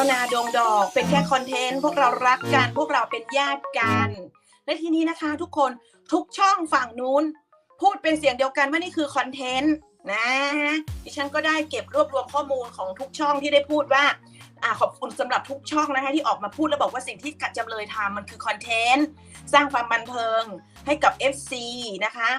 จ้านาดวงดอก เป็นแค่คอนเทนต์พวกเรารักกัน พวกเราเป็นญาติกัน และทีนี้นะคะ ทุกคนทุกช่องฝั่งนู้น พูดเป็นเสียงเดียวกันว่านี่คือคอนเทนต์นะดิฉันก็ได้เก็บรวบรวมข้อมูลของทุกช่องที่ได้พูดว่าอ่าขอบคุณสำหรับทุกช่องนะคะที่ออกมาพูดแล้วบอกว่าสิ่งที่จำเลยทำมันคือคอนเทนต์สร้างความบันเทิงให้กับ FC นะคะ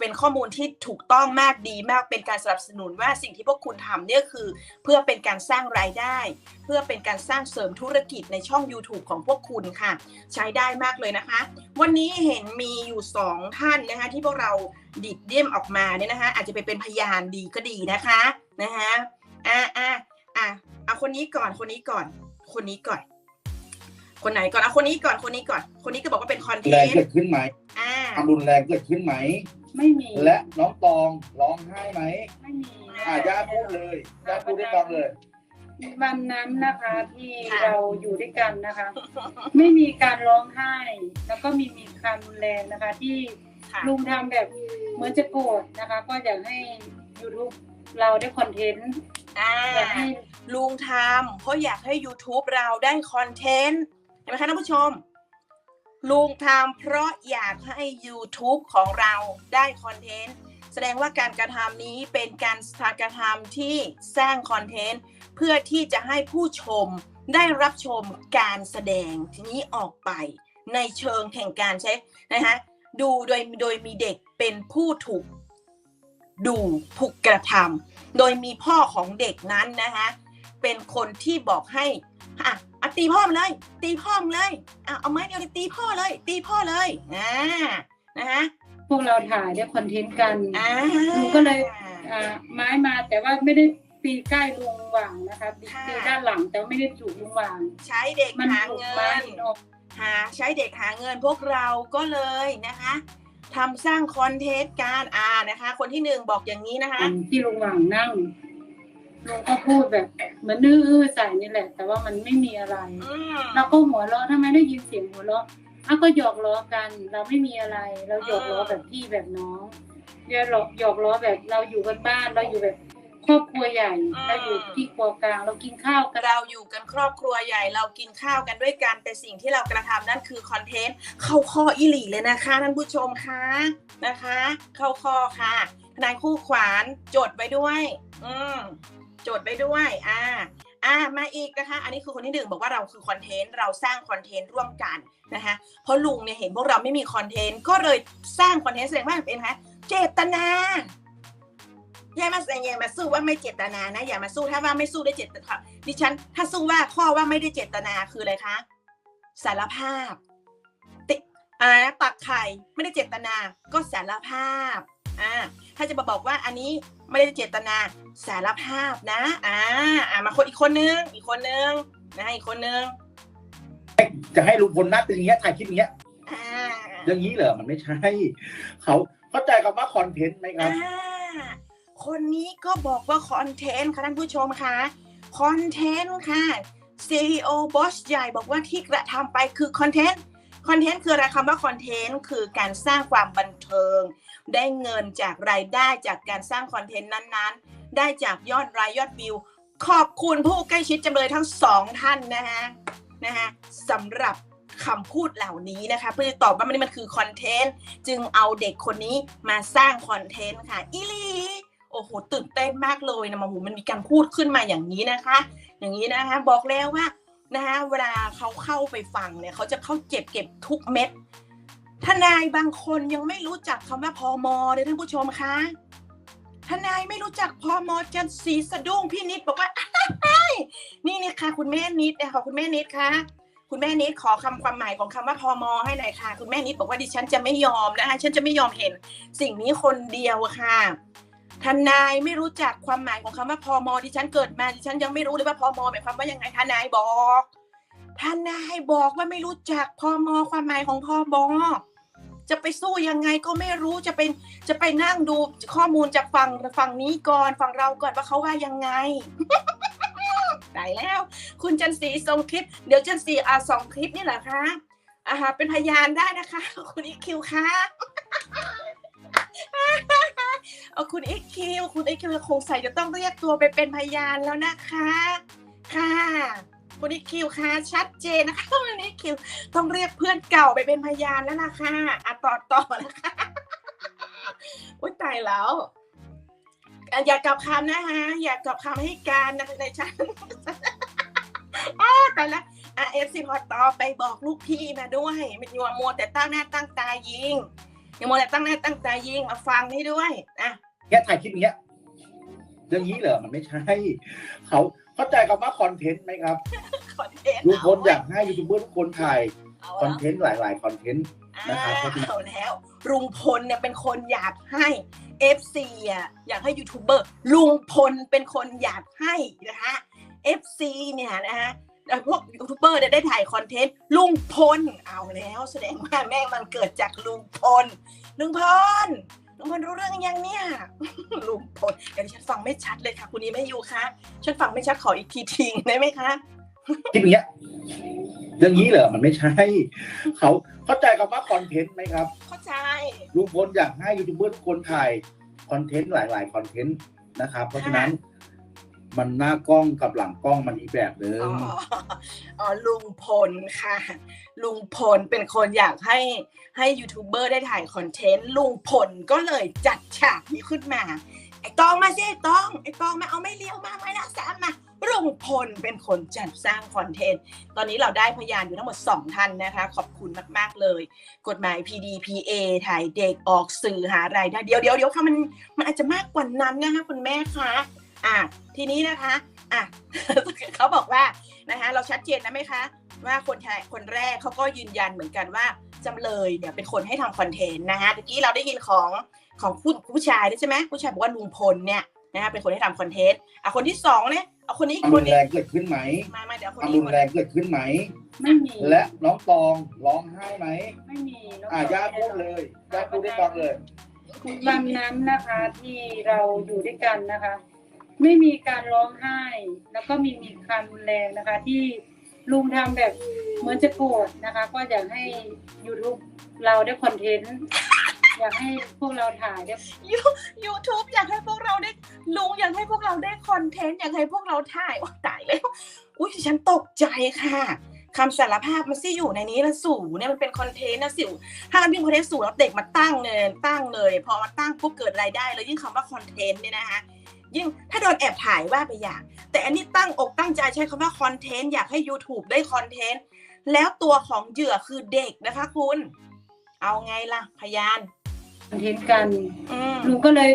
เป็นข้อมูลที่ถูกต้องมากดีมากเป็นการสนับสนุนว่าสิ่งที่พวกคุณทำเนี่ยคือ เพื่อเป็นการสร้างรายได้ เพื่อเป็นการสร้างเสริมธุรกิจในช่อง YouTube ของพวกคุณค่ะ ใช้ได้มากเลยนะคะ วันนี้เห็นมีอยู่สองท่านนะคะที่พวกเราดิดเดี่ยมออกมาเนี่ยนะคะ อาจจะไปเป็นพยานดีก็ดีนะคะนะคะอะอะอะเอาคนนี้ก่อนคนนี้ก่อน คนนี้ก่อน คนไหนก่อนเอาคนนี้ก่อนคนนี้ก่อน คนนี้ก็บอกว่าเป็นคอนเทแรงนเกิต์ดขึ้นไหมอ่า ความรุนแรงเกิดขึ้นไหม ไม่มีและน้องตองร้องไห้ไหมไม่มีอ่าย่าพูดเลยย่าพูดได้ฟังเลย วันนั้นนะคะที่ค่ะเราอยู่ด้วยกันนะคะ ไม่มีการร้องไห้ แล้วก็มีมีการรุนแรงนะคะ ที่ค่ะลุงทำแบบเหมือนจะโกรธนะคะ ก็อยากให้ YouTube เราได้คอนเทนต์อ่าอยากให้ลุงทำเพราะอยากให้ YouTube เราได้คอนเทนต์เห็นไหมคะท่านผู้ชม ลุงทำเพราะอยากให้ YouTube ของเราได้คอนเทนต์แสดงว่าการกระทำนี้เป็นการกระทำที่สร้างคอนเทนต์เพื่อที่จะให้ผู้ชมได้รับชมการแสดงทีนี้ออกไป ในเชิงแห่งการใช้นะคะดูโดยโดยมีเด็กเป็นผู้ถูกดูถูกกระทำโดยมีพ่อของเด็กนั้นนะคะเป็นคนที่บอกให้อะ อะตีพ่อมันเลย ตีพ่อมันเลยอะเอาไม้เดียวเลยตีพ่อเลย ตีพ่อเลยอ่านะคะพวกเราถ่ายได้คอนเทนต์กันอ่าลุงก็เลยอ่าไม้มาแต่ว่าไม่ได้ปีใกล้ลุงหว่างนะคะปีค่ะปีด้านหลังแต่ว่าไม่ได้ถูกลุงหว่าง ใช้เด็กมันหาถูกเงิไม้นออกหาใช้เด็กหาเงินพวกเราก็เลยนะคะทำสร้างคอนเทนต์การอ่านะคะ คนที่หนึ่งบอกอย่างนี้นะคะอันที่ลุงหว่างนั่ง ลุงก็พูดแบบเหมือนนื้อๆใส่นี่แหละ แต่ว่ามันไม่มีอะไรอืมเราก็หัวเราะทำไมได้ยินเสียงหัวเราะอ้าวก็หยอกล้อกัน เราไม่มีอะไร เราหยอกล้อแบบพี่แบบน้องเดี๋ยวเราหยอกล้อแบบเราอยู่กันบ้านเราอยู่แบบครอบครัวใหญ่เราอยู่ที่ครัวกลางเรากินข้าวกันเราอยู่กันครอบครัวใหญ่ เรากินข้าวกันด้วยกันแต่สิ่งที่เรากระทำนั่นคือคอนเทนต์เข้าข้ออีหลีเลยนะคะท่านผู้ชมคะนะคะ เข้าข้อค่ะทนายคู่ขวานจดไว้ด้วย อืม จดไว้ด้วยอ่าอ่ามาอีกนะคะ อันนี้คือคนที่หนึ่งบอกว่าเราคือคอนเทนต์เราสร้างคอนเทนต์ร่วมกันนะคะเพราะลุงเนี่ยเห็นพวกเราไม่มีคอนเทนต์ก็เลยสร้างคอนเทนต์แสดงว่าเป็นคะเจตนาอย่ามาแสดงอย่ามาสู้ว่าไม่เจตนานะอย่ามาสู้ถ้าว่าไม่สู้ได้เจตนาดิฉัน ถ้าสู้ว่าข้อว่าไม่ได้เจตนาคืออะไรคะสารภาพ ติอ่าตักไข่ไม่ได้เจตนา ก็สารภาพ อ่าถ้าจะมาบอกว่าอันนี้ไม่ได้เจตนาสารภาพนะอ่าอ่ามาคนอีกคนนึงอีกคนนึงนะอีกคนนึงจะให้ลุงพลหน้าเป็นอย่างเงี้ยถ่ายคลิปอย่างเงี้ยอ่าอย่างนี้เหรอมันไม่ใช่เขาเข้าใจคำว่าคอนเทนต์ไหมครับอ่าคนนี้ก็บอกว่าคอนเทนต์ค่ะท่านผู้ชมคะคอนเทนต์ค่ะ CEO บอสใหญ่บอกว่าที่กระทำไปคือคอนเทนต์ คอนเทนต์คืออะไรคำว่าคอนเทนต์คือการสร้างความบันเทิง ได้เงินจากรายได้จากการสร้างคอนเทนต์นั้นๆ ได้จากยอดรายยอดวิว ขอบคุณผู้ใกล้ชิดจำเลยทั้งสองท่านนะฮะนะฮะสำหรับคำพูดเหล่านี้นะคะเพื่อตอบว่ามันมันคือคอนเทนต์จึงเอาเด็กคนนี้มาสร้างคอนเทนต์ค่ะอีลีโอ้โหตื่นเต้นมากเลยนะมาหูมันมีการพูดขึ้นมาอย่างนี้นะคะ อย่างนี้นะคะ บอกแล้วว่า นะคะเวลาเขาเข้าไปฟังเนี่ยเขาจะเข้าเจ็บเก็บทุกเม็ดทนายบางคนยังไม่รู้จักคำว่าพอมเลยท่านผู้ชมคะทนายไม่รู้จักพอมจันสีสะดุ้งพี่นิดบอกว่าอ้นี่นี่ค่ะ คุณแม่นิดนะคะคุณแม่นิดคะคุณแม่นิดขอคำความหมายของคำว่าพอมให้หน่อยค่ะ คุณแม่นิดบอกว่าดิฉันจะไม่ยอมนะคะฉันจะไม่ยอมเห็น สิ่งนี้คนเดียวค่ะ ทนายไม่รู้จักความหมายของคำว่าพอมดิฉันเกิดมาดิฉันยังไม่รู้เลยว่าพอมหมายความว่ายังไงทนายบอกทนายบอกว่าไม่รู้จักพอมความหมายของพอบอจะไปสู้ยังไงก็ไม่รู้จะเป็นจะไปนั่งดูข้อมูลจากฝั่งฝั่งนี้ก่อนฝั่งเราก่อนว่าเขาว่ายังไงตายแล้ว คุณจันสีส่งคลิป เดี๋ยวจันสีอ่าส่งคลิปนี่แหละคะอ่าเป็นพยานได้นะคะ คุณอีคิวคะ เอาคุณอีคิวคุณอีคิวคงใส่จะต้องเรียกตัวไปเป็นพยานแล้วนะคะ ค่ะ คุณนิคิวค่ะชัดเจนนะคะคุณนิคิวต้องเรียกเพื่อนเก่าไปเป็นพยานแล้วล่ะค่ะอะต่อต่อนะคะอุ้ยตายแล้วอย่ากลับคำนะคะอย่ากลับคำให้การนะในชั้นอ้แต่ละอะเอฟซีพอต่อไปบอกลูกพี่มาด้วยไม่ยัวมัวแต่ตั้งหน้าตั้งตายิง อย่ามัวแต่ตั้งหน้าตั้งตายิงมาฟังให้ด้วยอะแค่ถ่ายคลิปอย่างเงี้ยอย่างนี้เหรอมันไม่ใช่เขาเข้าใจคำว่าคอนเทนต์ไหมครับคอนเทนต์ลุงพลอยากให้ยูทูบเบอร์ทุกคนถ่ายเอาคอนเทนต์หลาย ๆ คอนเทนต์นะครับเพราะฉะนั้นเอาแล้วลุงพลเนี่ยเป็นคนอยากให้ FC อะอยากให้ยูทูบเบอร์ลุงพลเป็นคนอยากให้นะคะ FC เนี่ยนะฮะเอ่อ พวกยูทูบเบอร์เนี่ยได้ถ่ายคอนเทนต์ลุงพลเอาแล้วแสดงว่าแม่งมันเกิดจากลุงพลลุงพลลุงพลรู้เรื่องยังเนี่ยลุงพลเดี๋ยวดิฉันฟังไม่ชัดเลยค่ะ คุณนี้ไม่อยู่คะฉันฟังไม่ชัดขออีกทีทิ้งได้ไหมคะคลิปอย่างเงี้ยอย่างนี้เหรอมันไม่ใช่เขาเข้าใจคำว่าคอนเทนต์ไหมครับ เข้าใจลุงพลอยากให้ยูทูบเบอร์ทุกคนถ่ายคอนเทนต์หลาย ๆ คอนเทนต์นะครับ เพราะฉะนั้น มันหน้ากล้องกับหลังกล้องมันอีกแบบหนึ่งอ๋ออ๋อลุงพลค่ะ ลุงพลเป็นคนอยากให้ให้ยูทูบเบอร์ได้ถ่ายคอนเทนต์ลุงพลก็เลยจัดฉากนี้ขึ้นมา ไอ้ตองมาสิไอ้ตองไอ้ตองมาเอาไม่เลี้ยวมาไม่ละสามมาลุงพลเป็นคนจัดสร้างคอนเทนต์ ตอนนี้เราได้พยานอยู่ทั้งหมด 2 ท่านนะคะ ขอบคุณมาก ๆ เลย กฎหมาย PDPA ถ่ายเด็กออกสื่อหารายได้ เดี๋ยวเดี๋ยวเดี๋ยวค่ะมันมันอาจจะมากกว่านั้นนะคะคุณแม่คะ อะทีนี้นะคะอะเขาบอกว่านะคะเราชัดเจนนะไหมคะว่าคนไทยคนแรกเขาก็ยืนยันเหมือนกันว่าจำเลยเนี่ยเป็นคนให้ทำคอนเทนต์นะคะตะกี้เราได้ยินของของผู้ผู้ชายด้วยใช่ไหมผู้ชายบอกว่าลุงพลเนี่ยนะคะเป็นคนให้ทำคอนเทนต์อะคนที่สองเนี่ยเอาคนนี้อีกความครุนนนี้แรงเกิดขึ้นไหมมามาเดี๋ยวคนความนี้รุนแรงเกิดขึ้นไหมไม่มีและน้องตองร้องไห้ไหมไม่มีน้งอ่าย่าพูดเลยย่าพูดได้ฟังเลยวันนั้นนะคะที่เราอยู่ด้วยกันนะคะ ไม่มีการร้องไห้ แล้วก็มีมีคำรุนแรงนะคะ ที่ลุงทำแบบเหมือนจะโกรธนะคะ ก็อยากให้ YouTube เราได้คอนเทนต์ อยากให้พวกเราถ่ายได้ยูทูบอยากให้พวกเราได้ลุงอยากให้พวกเราได้คอนเทนต์อยากให้พวกเราถ่ายโอ้ตายแล้วอุ้ยฉันตกใจค่ะคำสารภาพมันสิอยู่ในนี้ล้วสู่เนี่ยมันเป็นคอนเทนต์นะสิวถ้ามันเป็นคอนเทนต์สู่แล้วเด็กมาตั้งเลยตั้งเลย พอมาตั้งปุ๊บเกิดรายได้เลยยิ่งคำว่าคอนเทนต์เนี่ยนะคะ ยิ่งถ้าโดนแอบถ่ายว่าไปอย่าง แต่อันนี้ตั้งอกตั้งใจใช้คำว่าคอนเทนต์อยากให้ YouTube ได้คอนเทนต์แล้วตัวของเหยื่อคือเด็กนะคะคุณ เอาไงล่ะ พยานคอนเทนต์กันอืมลุงก็เลย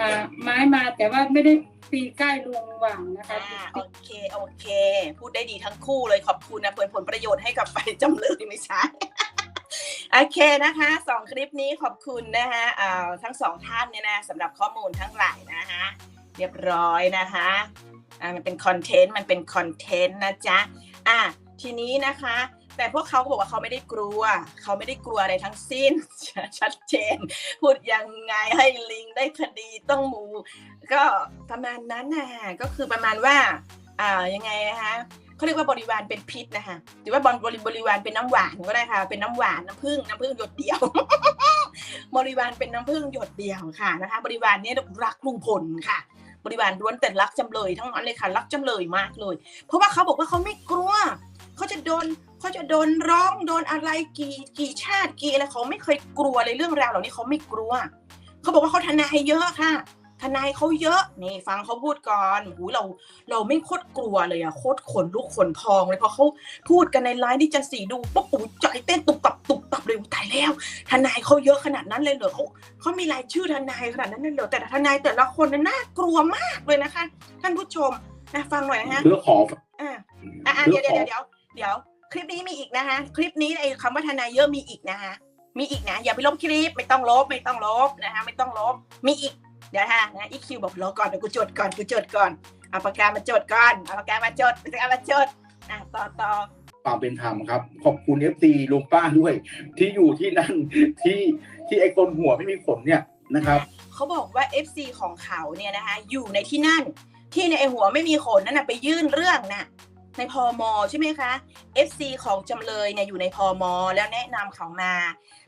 อ่าไม้มาแต่ว่าไม่ได้ตีใกล้ลุงหวังนะคะอ่าโอเคโอเค พูดได้ดีทั้งคู่เลยขอบคุณนะเผยผลประโยชน์ให้กับฝ่ายจำเลยไม่ใช่โอเคนะคะสองคลิปนี้ขอบคุณนะคะอ่าทั้งสองท่านเนี่ยนะสำหรับข้อมูลทั้งหลายนะคะ เรียบร้อยนะคะอ่ามันเป็นคอนเทนต์มันเป็นคอนเทนต์นะจ๊ะอะทีนี้นะคะ แต่พวกเขาบอกว่าเขาไม่ได้กลัว เขาไม่ได้กลัวอะไรทั้งสิ้น ชัดเจน พูดยังไงให้ลิงได้คดีต้องหมู ก็ประมาณนั้นนะก็คือประมาณว่าอ่ายังไงนะคะเขาเรียกว่าบริวารเป็นพิษนะคะหรือว่าบริบริบริวารเป็นน้ำหวานก็ได้ค่ะ เป็นน้ำหวานน้ำผึ้งน้ำผึ้งหยดเดียว บริวารเป็นน้ำผึ้งหยดเดียวค่ะนะคะ บริวารเนี้รักลุงพลค่ะ บริวารล้วนแต่รักจำเลยทั้งนั้นเลยค่ะรักจำเลยมากเลย เพราะว่าเขาบอกว่าเขาไม่กลัวเขาจะโดนเขาจะโดนร้องโดนอะไรกี่กี่ชาติกี่อะไรเขาไม่เคยกลัวเลยเรื่องราวเหล่านี้เขาไม่กลัว เขาบอกว่าเขาทนายเยอะค่ะ ทนายเขาเยอะนี่ฟังเขาพูดก่อนหูเราเราไม่โคตรกลัวเลยอะโคตรขนลุกขนพองเลยเพราะเขาพูดกันในไลน์ที่จะสีดูปุ๊บอู้ใจเต้นตุบตับตุบตับเลยอุ๊ยตายแล้ว ทนายเขาเยอะขนาดนั้นเลยเหรอเขาเขามีรายชื่อทนายขนาดนั้นเลยเหรอแต่ทนายแต่ละคนน่ะน่ากลัวมากเลยนะคะ ท่านผู้ชมนะฟังหน่อยนะฮะเพื่อขออ่าอ่าเดี๋ยวเดี๋ยวเดี๋ยวเดี๋ยวคลิปนี้มีอีกนะคะคลิปนี้ไอ้คำว่าทนายเยอะมีอีกนะคะมีอีกนะอย่าไปลบคลิปไม่ต้องลบไม่ต้องลบนะคะไม่ต้องลบมีอีก เดี๋ยวฮะนะอีคิวบอกรอก่อนเดี๋ยวกูจดก่อนกูจดก่อนเอาปากกามาจดก่อนเอาปากกามาจดปากกามาจดอะต่อต่อความเป็นธรรมครับ ขอบคุณเอฟซีลุงป้าด้วย ที่อยู่ที่นั่นที่ที่ไอ้คนหัวไม่มีขนเนี่ยนะครับเขาบอกว่า FC ของเขาเนี่ยนะคะอยู่ในที่นั่น ที่ในไอหัวไม่มีขนนั่นนะไปยื่นเรื่องน่ะในพมใช่ไหมคะ FC ของจำเลยเนี่ยอยู่ในพมแล้วแนะนำเขามา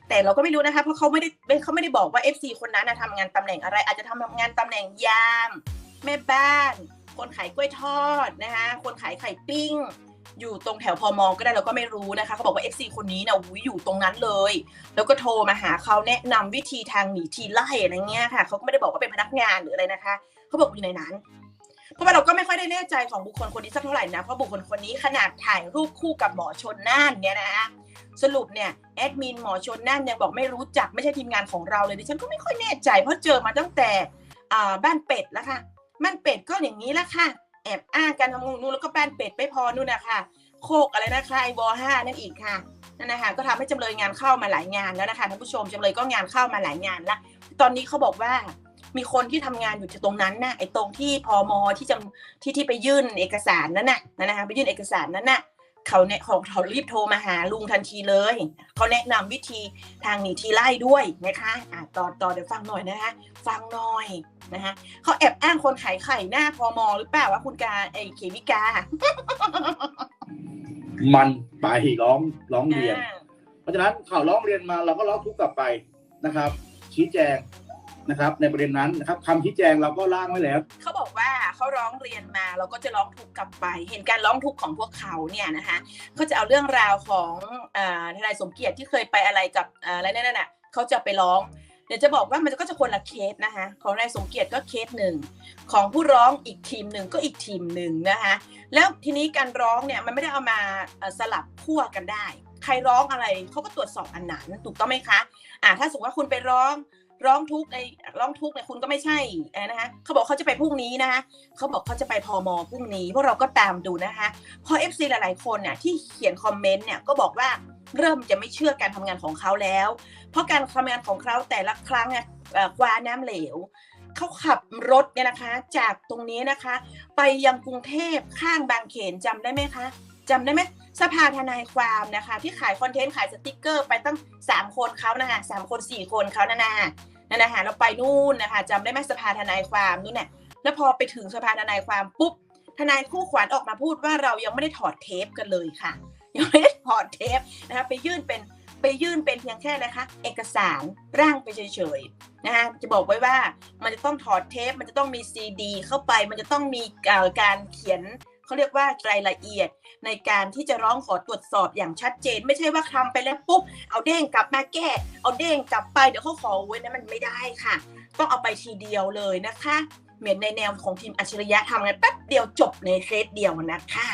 แต่เราก็ไม่รู้นะคะเพราะเขาไม่ได้เขาไม่ได้บอกว่า FC คนนั้นนะทำงานตำแหน่งอะไร อาจจะทำงานตำแหน่งยาม แม่บ้าน คนขายกล้วยทอดนะคะ คนขายไข่ปิ้ง อยู่ตรงแถวพอมอก็ได้เราก็ไม่รู้นะคะเขาบอกว่า FC คนนี้นะอยอยู่ตรงนั้นเลย แล้วก็โทรมาหาเขาแนะนำวิธีทางหนีทีไล่อะไรเงี้ยค่ะเขาก็ไม่ได้บอกว่าเป็นพนักงานหรืออะไรนะคะเขาบอกอยู่ในนั้นเพราะว่าเราก็ไม่ค่อยได้แน่ใจของบุคคลคนนี้สักเท่าไหร่นะเพราะบุคคลคนนี้ขนาดถ่ายรูปคู่กับหมอชนน่านเนี่ยนะ สรุปเนี่ยแอดมินหมอชนน่านยังบอกไม่รู้จักไม่ใช่ทีมงานของเราเลยดิฉันก็ไม่ค่อยแน่ใจ เพราะเจอมาตั้งแต่บ้านเป็ดแล้วค่ะบ้านเป็ดก็อย่างนี้แล้วค่ะ แอบอ้างกันทำนู่นแล้วก็บ้านเป็ดไม่พอนู่นนะคะโคกอะไรนะคะไอวอห้านั่นอีกค่ะนั่นนะคะก็ทำให้จำเลยงานเข้ามาหลายงานแล้วนะคะท่านผู้ชมจำเลยก็งานเข้ามาหลายงานละตอนนี้เขาบอกว่ามีคนที่ทำงานอยู่ตรงนั้นน่ะไอ้ตรงที่พมที่จะที่ที่ไปยื่นเอกสารนั้นน่ะนะคะไปยื่นเอกสารนั้นน่ะ เขาเนี่ยเขาเขารีบโทรมาหาลุงทันทีเลยเขาแนะนำวิธีทางหนีทีไล่ด้วยนะคะอะต่อต่อเดี๋ยวฟังหน่อยนะคะ ฟังหน่อยนะคะเขาแอบอ้างคนขายไข่หน้าพมหรือเปล่าว่าคุณกาไอ้เขมิกา มันไปร้องร้องเรียนอ่าเพราะฉะนั้นข่าวร้องเรียนมาเราก็ร้องทุกข์กลับไปนะครับ ชี้แจง นะครับในประเด็นนั้นนะครับคำชี้แจงเราก็ร่างไว้แล้ว เขาบอกว่าเขาร้องเรียนมาเราก็จะร้องทุกข์กลับไป เห็นการร้องทุกข์ของพวกเขาเนี่ยนะคะเขาจะเอาเรื่องราวของอ่าทนายสมเกียรติที่เคยไปอะไรกับอะไรนั่นน่ะเขาจะไปร้องเดี๋ยวจะบอกว่ามันก็จะคนละเคสนะคะของนายสมเกียรติก็เคสหนึ่งของผู้ร้องอีกทีมหนึ่งก็อีกทีมหนึ่งนะคะแล้วทีนี้การร้องเนี่ยมันไม่ได้เอามาสลับขั้วกันได้ ใครร้องอะไรเขาก็ตรวจสอบอันนั้นถูกต้องไหมคะอ่าถ้าสมมติว่าคุณไปร้อง ร้องทุกข์ในร้องทุกข์เนี่ยคุณก็ไม่ใช่นะคะเขาบอกเขาจะไปพรุ่งนี้นะคะเขาบอกเขาจะไปพอมพรุ่งนี้พวกเราก็ตามดูนะคะเพราะ FC หลายๆคนเนี่ยที่เขียนคอมเมนต์เนี่ยก็บอกว่าเริ่มจะไม่เชื่อการทำงานของเขาแล้ว เพราะการทำงานของเขาแต่ละครั้งอะเอ่อกวาน้ำเหลวเขาขับรถเนี่ยนะคะ จากตรงนี้นะคะ ไปยังกรุงเทพข้างบางเขนจำได้ไหมคะจำได้ไหม สภาทนายความนะคะ ที่ขายคอนเทนต์ขายสติกเกอร์ ไปตั้ง 3 คนเขานะคะสามคน 4 คนเขานะนะนั่นนะคะเราไปนู่นนะคะจำได้ไหมสภาทนายความนู่นเนี่ยแล้วพอไปถึงสภาทนายความปุ๊บทนายคู่ขวัญออกมาพูดว่าเรายังไม่ได้ถอดเทปกันเลยค่ะ ยังไม่ได้ถอดเทปนะคะไปยื่นเป็นไปยื่นเป็นเพียงแค่นะคะ เอกสารร่างไปเฉยๆนะคะจะบอกไว้ว่ามันจะต้องถอดเทป มันจะต้องมีซีดีเข้าไป มันจะต้องมีเอ่อการเขียน เขาเรียกว่ารายละเอียด ในการที่จะร้องขอตรวจสอบอย่างชัดเจน ไม่ใช่ว่าทำไปแล้วปุ๊บเอาเด้งกลับมาแก้ เอาเด้งกลับไปเดี๋ยวเขาขอเว้นนะมันไม่ได้ค่ะ ต้องเอาไปทีเดียวเลยนะคะ เหมือนในแนวของทีมอัจฉริยะทำงานแป๊บเดียวจบในเคสเดียวนะคะ